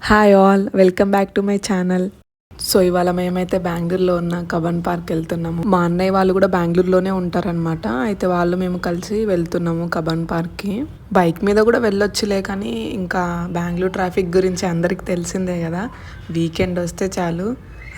Hi all welcome back to my channel so ఇవాళ మేమైతే బెంగళూరులో ఉన్న కబన్ పార్క్ వెళ్తున్నాము. మా అన్నయ్య వాళ్ళు కూడా బెంగళూరులోనే ఉంటారనమాట అయితే వాళ్ళు మేము కలిసి వెళ్తున్నాము కబన్ పార్క్కి. బైక్ మీద కూడా వెళ్ళొచ్చులే కానీ ఇంకా బెంగళూరు ట్రాఫిక్ గురించి అందరికీ తెలిసిందే కదా. వీకెండ్ వస్తే చాలు.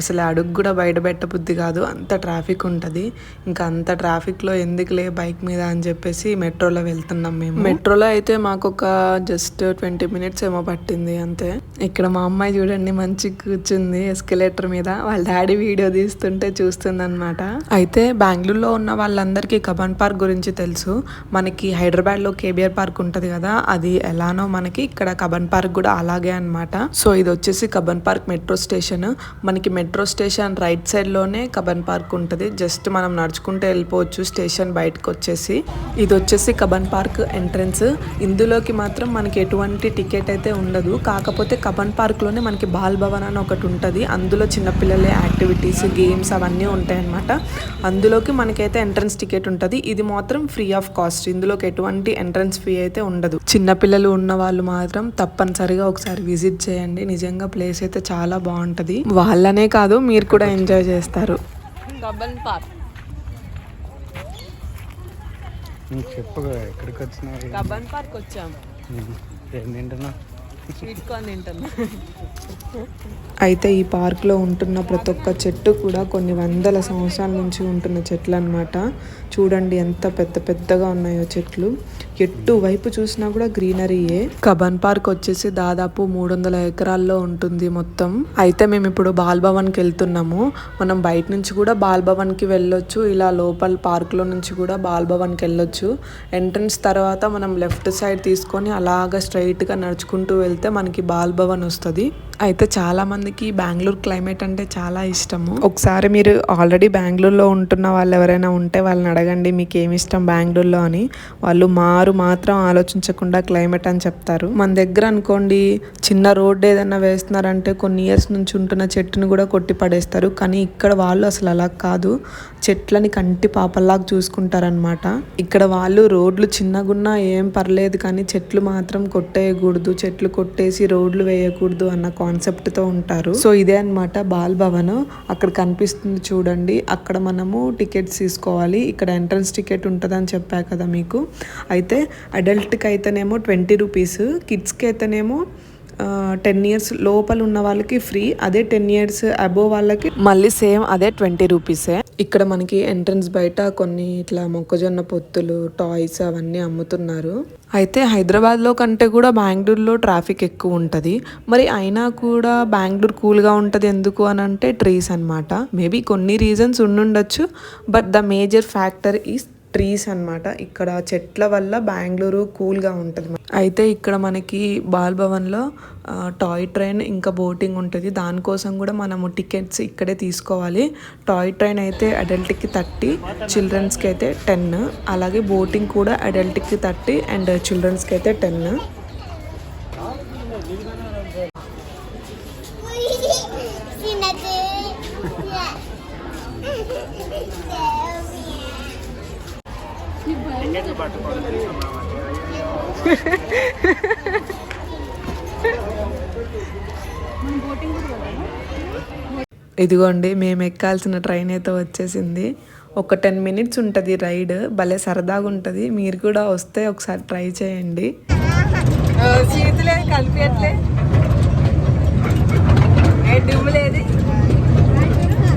అసలు అడుగు కూడా బయట పెట్టబుద్ధి కాదు. అంత ట్రాఫిక్ ఉంటుంది. ఇంకా అంత ట్రాఫిక్లో ఎందుకులే బైక్ మీద అని చెప్పేసి మెట్రోలో వెళ్తున్నాం మేము. మెట్రోలో అయితే మాకు ఒక జస్ట్ ట్వంటీ మినిట్స్ ఏమో పట్టింది అంతే. ఇక్కడ మా అమ్మాయి చూడండి మంచి కూర్చుంది ఎస్కలేటర్ మీద. వాళ్ళ డాడీ వీడియో తీస్తుంటే చూస్తుందన్నమాట. అయితే బెంగళూరులో ఉన్న వాళ్ళందరికీ కబన్ పార్క్ గురించి తెలుసు. మనకి హైదరాబాద్లో కేబిఆర్ పార్క్ ఉంటుంది కదా అది ఎలానో మనకి ఇక్కడ కబన్ పార్క్ కూడా అలాగే అనమాట సో ఇది వచ్చేసి కబన్ పార్క్ మెట్రో స్టేషన్. మనకి మెట్రో స్టేషన్ రైట్ సైడ్లోనే కబన్ పార్క్ ఉంటుంది. జస్ట్ మనం నడుచుకుంటూ వెళ్ళిపోవచ్చు స్టేషన్ బయటకు వచ్చేసి. ఇది వచ్చేసి కబన్ పార్క్ ఎంట్రన్స్. ఇందులోకి మాత్రం మనకి ఎటువంటి టికెట్ అయితే ఉండదు. కాకపోతే కబన్ పార్క్లోనే మనకి బాల్ భవన్ అని ఒకటి ఉంటుంది. అందులో చిన్నపిల్లల యాక్టివిటీస్ గేమ్స్ అవన్నీ ఉంటాయి అన్నమాట అందులోకి మనకైతే ఎంట్రన్స్ టికెట్ ఉంటుంది. ఇది మాత్రం ఫ్రీ ఆఫ్ కాస్ట్. ఇందులోకి ఎటువంటి ఎంట్రన్స్ ఫీ అయితే ఉండదు. చిన్నపిల్లలు ఉన్న వాళ్ళు మాత్రం తప్పనిసరిగా ఒకసారి విజిట్ చేయండి. నిజంగా ప్లేస్ అయితే చాలా బాగుంటది. వాళ్ళనే కాదు మీరు కూడా ఎంజాయ్ చేస్తారు. పార్క్. చెప్పుగా ఎక్కడికి కబన్ ఏం తింటున్నా. అయితే ఈ పార్క్లో ఉంటున్న ప్రతి ఒక్క చెట్టు కూడా కొన్ని వందల సంవత్సరాల నుంచి ఉంటున్న చెట్లు అన్నమాట చూడండి ఎంత పెద్ద పెద్దగా ఉన్నాయో చెట్లు. ఎట్టు వైపు చూసినా కూడా గ్రీనరీయే కబన్ పార్క్ వచ్చేసి దాదాపు మూడు వందల ఎకరాల్లో ఉంటుంది మొత్తం. అయితే మేము ఇప్పుడు బాల్ భవన్కి వెళ్తున్నాము. మనం బయట నుంచి కూడా బాల్ భవన్కి వెళ్ళొచ్చు. ఇలా లోపల పార్క్లో నుంచి కూడా బాల్ భవన్కి వెళ్ళొచ్చు. ఎంట్రన్స్ తర్వాత మనం లెఫ్ట్ సైడ్ తీసుకొని అలాగా స్ట్రైట్గా నడుచుకుంటూ వెళ్తే మనకి బాల్ భవన్ వస్తుంది. అయితే చాలా మందికి బెంగళూరు క్లైమేట్ అంటే చాలా ఇష్టము. ఒకసారి మీరు ఆల్రెడీ బెంగళూరులో ఉంటున్న వాళ్ళు ఎవరైనా ఉంటే వాళ్ళని అడగండి మీకు ఏమి ఇష్టం బెంగళూరులో అని. వాళ్ళు మారు మాత్రం ఆలోచించకుండా క్లైమేట్ అని చెప్తారు. మన దగ్గర అనుకోండి చిన్న రోడ్డు ఏదైనా వేస్తున్నారంటే కొన్ని ఇయర్స్ నుంచి ఉంటున్న చెట్టును కూడా కొట్టి పడేస్తారు. కానీ ఇక్కడ వాళ్ళు అసలు అలా కాదు. చెట్లని కంటి పాపల్లాగా చూసుకుంటారనమాట ఇక్కడ వాళ్ళు రోడ్లు చిన్నగున్నా ఏం పర్లేదు కానీ చెట్లు మాత్రం కొట్టేయకూడదు. చెట్లు కొట్టేసి రోడ్లు వేయకూడదు అన్న కాన్సెప్ట్తో ఉంటారు. సో ఇదే అనమాట బాల్ భవన్. అక్కడ కనిపిస్తుంది చూడండి. అక్కడ మనము టికెట్స్ తీసుకోవాలి. ఇక్కడ ఎంట్రన్స్ టికెట్ ఉంటుందని చెప్పా కదా మీకు. అయితే అడల్ట్కి అయితేనేమో ట్వంటీ రూపీస్ కిడ్స్కి అయితేనేమో టెన్ ఇయర్స్ లోపల ఉన్న వాళ్ళకి ఫ్రీ అదే టెన్ ఇయర్స్ అబోవ్ వాళ్ళకి. మళ్ళీ సేమ్ అదే ట్వంటీ రూపీసే ఇక్కడ మనకి ఎంట్రన్స్ బయట కొన్ని ఇట్లా మొక్కజొన్న పొత్తులు టాయ్స్ అవన్నీ అమ్ముతున్నారు. అయితే హైదరాబాద్లో కంటే కూడా బెంగళూరులో ట్రాఫిక్ ఎక్కువ ఉంటుంది. మరి అయినా కూడా బెంగళూరు కూల్గా ఉంటుంది ఎందుకు అని అంటే ట్రీస్ అనమాట మేబీ కొన్ని రీజన్స్ ఉండుండొచ్చు but the major factor is trees అన్నమాట. ఇక్కడ చెట్ల వల్ల బెంగళూరు కూల్గా ఉంటుంది. అయితే ఇక్కడ మనకి బాల్ భవన్లో టాయ్ ట్రైన్ ఇంకా బోటింగ్ ఉంటుంది. దానికోసం కూడా మనము టికెట్స్ ఇక్కడే తీసుకోవాలి. టాయ్ ట్రైన్ అయితే అడల్ట్కి థర్టీ చిల్డ్రన్స్కి అయితే టెన్. అలాగే బోటింగ్ కూడా అడల్ట్కి థర్టీ అండ్ చిల్డ్రన్స్కి అయితే టెన్. ఇదిగోండి మేము ఎక్కాల్సిన ట్రైన్ అయితే వచ్చేసింది. ఒక టెన్ మినిట్స్ ఉంటుంది రైడ్. భలే సరదాగా ఉంటుంది. మీరు కూడా వస్తే ఒకసారి ట్రై చేయండి. చేతులే కలిపియట్లే. డుమ్ములేది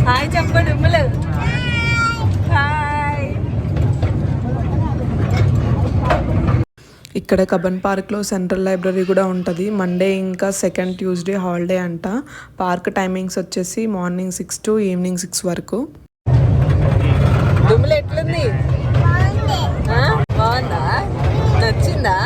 హాయ్ చెప్ప హాయ్ ఇక్కడ కబన్ పార్క్లో సెంట్రల్ లైబ్రరీ కూడా ఉంటుంది. మండే ఇంకా సెకండ్ ట్యూస్డే హాలిడే అంట. పార్క్ టైమింగ్స్ వచ్చేసి morning six to evening six వరకు. ఎట్లుంది? బాగుందా? నచ్చిందా?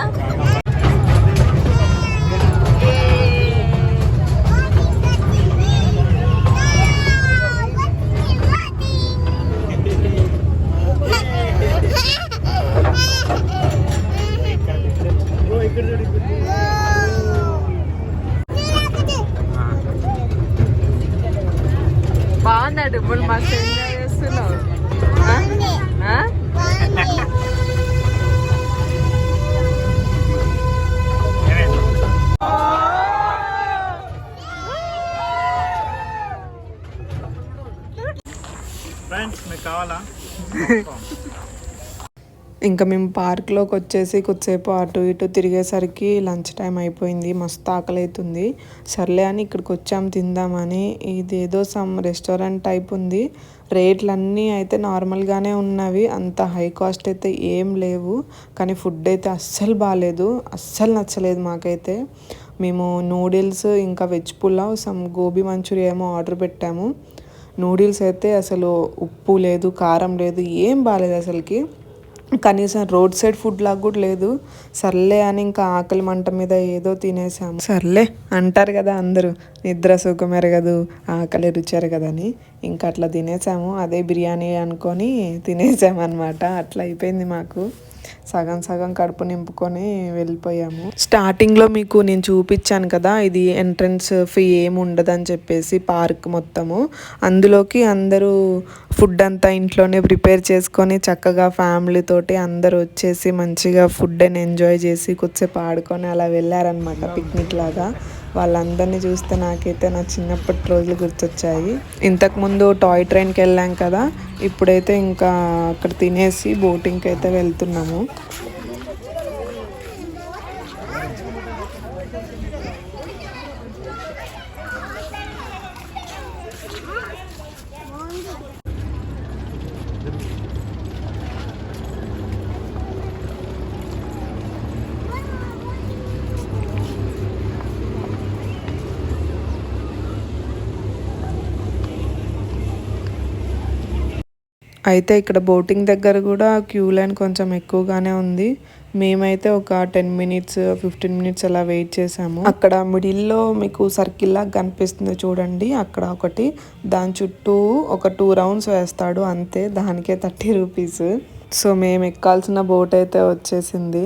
mana ada pun masa yang senang? Friends, may kawala. ఇంకా మేము పార్క్లోకి వచ్చేసి కొద్దిసేపు అటు ఇటు తిరిగేసరికి లంచ్ టైం అయిపోయింది. మస్తు ఆకలి అవుతుంది సర్లే అని ఇక్కడికి వచ్చాం తిందామని. ఇది ఏదో సమ్ రెస్టారెంట్ టైప్ ఉంది. రేట్లు అన్నీ అయితే నార్మల్గానే ఉన్నవి. అంత హై కాస్ట్ అయితే ఏం లేవు. కానీ ఫుడ్ అయితే అస్సలు బాగాలేదు అస్సలు నచ్చలేదు మాకైతే. మేము నూడిల్స్ ఇంకా veg pulao some gobi manchurian ఏమో ఆర్డర్ పెట్టాము. నూడిల్స్ అయితే అసలు ఉప్పు లేదు కారం లేదు ఏం బాగాలేదు అసలుకి. కనీసం రోడ్ సైడ్ ఫుడ్ లాగా కూడా లేదు. సర్లే అని ఇంకా ఆకలి మంట మీద ఏదో తినేసాము. సర్లే అంటారు కదా అందరూ నిద్ర సుఖం ఎరగదు ఆకలి రుచి ఎరగదని. ఇంకా అట్లా తినేసాము. అదే బిర్యానీ అనుకొని తినేసాము అనమాట అట్లా అయిపోయింది మాకు. సగం సగం కడుపు నింపుకొని వెళ్ళిపోయాము. స్టార్టింగ్లో మీకు నేను చూపించాను కదా ఇది ఎంట్రన్స్ ఫీ ఏమి ఉండదని చెప్పేసి పార్క్ మొత్తము. అందులోకి అందరూ ఫుడ్ అంతా ఇంట్లోనే ప్రిపేర్ చేసుకొని చక్కగా ఫ్యామిలీతోటి అందరూ వచ్చేసి మంచిగా ఫుడ్ అని ఎంజాయ్ చేసి కొద్దిసేపు ఆడుకొని అలా వెళ్ళారనమాట పిక్నిక్ లాగా. వాళ్ళందరినీ చూస్తే నాకైతే నా చిన్నప్పటి రోజులు గుర్తొచ్చాయి. ఇంతకుముందు టాయ్ ట్రైన్కి వెళ్ళాం కదా ఇప్పుడైతే ఇంకా అక్కడ తినేసి బోటింగ్కి అయితే వెళ్తున్నాము. అయితే ఇక్కడ బోటింగ్ దగ్గర కూడా క్యూ లైన్ కొంచెం ఎక్కువగానే ఉంది. మేమైతే ఒక టెన్ మినిట్స్ ఫిఫ్టీన్ మినిట్స్ అలా వెయిట్ చేసాము. అక్కడ మిడిల్లో మీకు సర్కిల్ లాగా కనిపిస్తుంది చూడండి. అక్కడ ఒకటి దాని చుట్టూ ఒక టూ రౌండ్స్ వేస్తాడు. అంతే దానికే థర్టీ రూపీస్. సో మేము ఎక్కాల్సిన బోట్ అయితే వచ్చేసింది.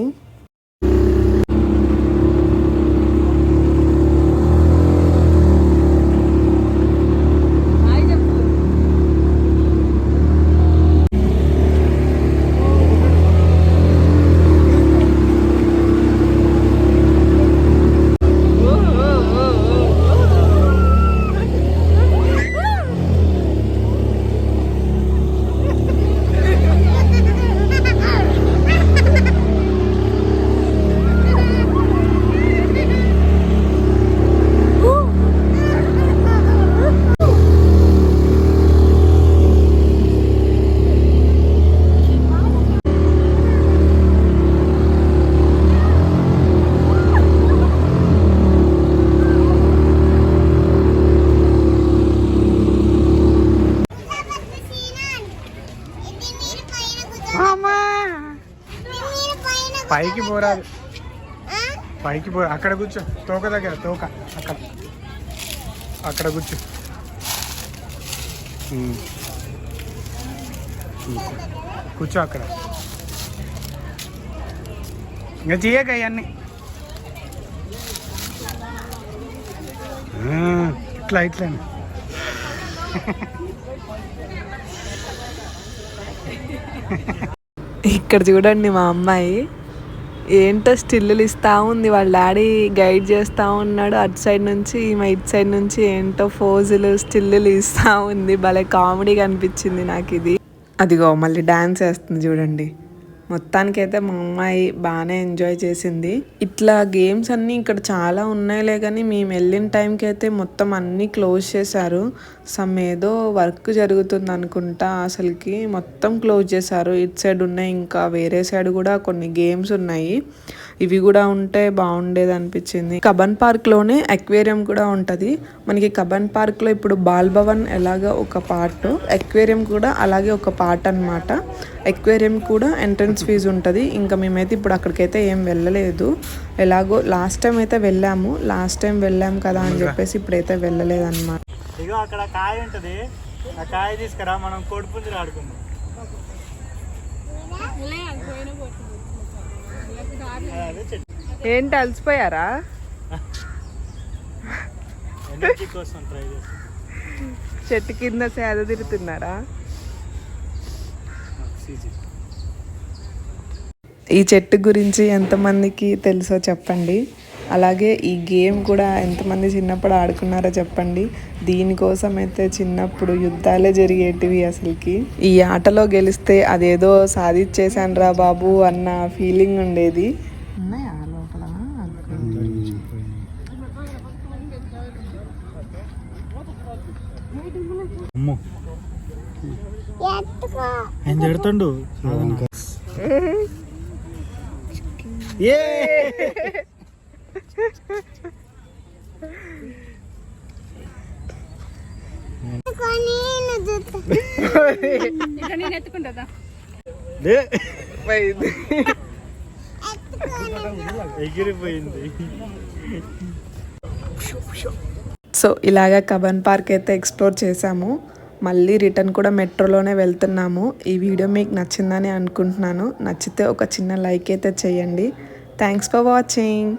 పైకి పోరాదు. పైకి పో అక్కడ కూర్చో. తోక దగ్గర తోక. అక్కడ. అక్కడ కూర్చో. కూర్చో అక్కడ. ఇంకా చేయక ఇవన్నీ ఆ, ఇట్లా ఇట్లా. ఇక్కడ చూడండి మా అమ్మాయి. ఏంటో స్టిల్లులు ఇస్తా ఉంది. వాళ్ళ డాడీ గైడ్ చేస్తూ ఉన్నాడు. అటు సైడ్ నుంచి ఈమె ఇటు సైడ్ నుంచి ఏంటో ఫోజులు స్టిల్లులు ఇస్తూ ఉంది. భలే కామెడీగా అనిపించింది నాకు ఇది. అదిగో మళ్ళీ డ్యాన్స్ వేస్తుంది చూడండి. మొత్తానికైతే మా అమ్మాయి బాగానే ఎంజాయ్ చేసింది. ఇట్లా గేమ్స్ అన్నీ ఇక్కడ చాలా ఉన్నాయిలే కానీ మేము వెళ్ళిన టైంకి అయితే మొత్తం అన్నీ క్లోజ్ చేశారు. సమ్ ఏదో వర్క్ జరుగుతుంది అనుకుంటా అసలుకి మొత్తం క్లోజ్ చేశారు. ఇటు సైడ్ ఉన్నాయి ఇంకా వేరే సైడ్ కూడా కొన్ని గేమ్స్ ఉన్నాయి. ఇవి కూడా ఉంటే బాగుండేది అనిపించింది. కబన్ పార్క్లోనే అక్వేరియం కూడా ఉంటుంది. మనకి కబన్ పార్క్లో ఇప్పుడు బాల్ భవన్ ఎలాగ ఒక పార్ట్ అక్వేరియం కూడా అలాగే ఒక పార్ట్ అనమాట ఎక్వేరియం కూడా ఎంట్రన్స్ ఫీజు ఉంటుంది. ఇంకా మేమైతే ఇప్పుడు అక్కడికైతే ఏం వెళ్ళలేదు. ఎలాగో లాస్ట్ టైం అయితే వెళ్ళాము. లాస్ట్ టైం వెళ్ళాము కదా అని చెప్పేసి ఇప్పుడైతే వెళ్ళలేదు అనమాట ఇగో అక్కడ కాయ ఉంటది. ఆ కాయ తీసుకురా మనం కోడిపుంజులు ఆడుకుందాం. ఏంటి అలసిపోయారా? చెట్టు కింద సేద తిరుగుతున్నారా? ఆక్సిజన్ ఈ చెట్టు గురించి ఎంతమందికి తెలుసో చెప్పండి. అలాగే ఈ గేమ్ కూడా ఎంతమంది చిన్నప్పుడు ఆడుకున్నారో చెప్పండి. దీనికోసం అయితే చిన్నప్పుడు యుద్ధాలే జరిగేటివి అసలుకి. ఈ ఆటలో గెలిస్తే అదేదో సాధించేశాను రా బాబు అన్న ఫీలింగ్ ఉండేది. ఏం చెడుతుండు? ఏ. ఎగిరిపోయింది. సో ఇలాగ కబన్ పార్క్ అయితే ఎక్స్ప్లోర్ చేసాము. మళ్ళీ రిటర్న్ కూడా మెట్రోలోనే వెళ్తున్నాము. ఈ వీడియో మీకు నచ్చిందని అనుకుంటున్నాను. నచ్చితే ఒక చిన్న లైక్ అయితే చేయండి. Thanks for watching